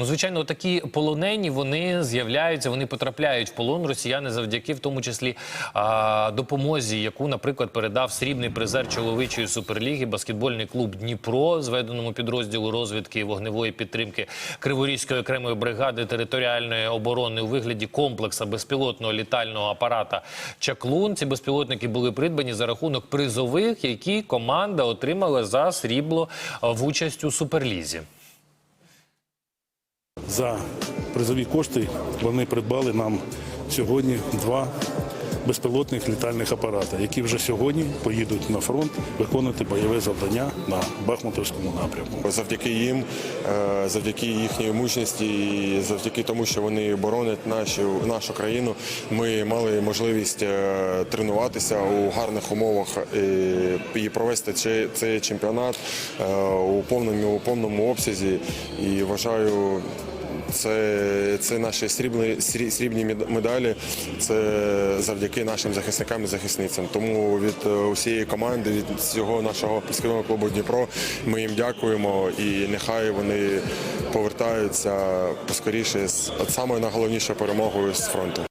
Ну, звичайно, такі полонені вони з'являються, вони потрапляють в полон росіяни завдяки, в тому числі, допомозі, яку, наприклад, передав срібний призер чоловічої суперліги, баскетбольний клуб Дніпро, зведеному підрозділу розвідки і вогневої підтримки Криворізької окремої бригади територіальної оборони у вигляді комплекса безпілотного літального апарата Чаклун. Ці безпілотники були придбані за рахунок призових, які команда отримала за срібло в участь у суперлізі. За призові кошти вони придбали нам сьогодні два безпілотних літальних апарати, які вже сьогодні поїдуть на фронт виконувати бойове завдання на Бахмутовському напрямку. Завдяки їм, е, завдяки їхній мужності, і завдяки тому, що вони боронять нашу, нашу країну, ми мали можливість е, тренуватися у гарних умовах і, і провести цей, цей чемпіонат е, у повному, у повному обсязі. І вважаю. Це, це наші срібні, срі- срібні мед- медалі. Це завдяки нашим захисникам і захисницям. Тому від е, усієї команди, від всього нашого баскетбольного клубу Дніпро, ми їм дякуємо і нехай вони повертаються поскоріше з самою найголовнішою перемогою з фронту.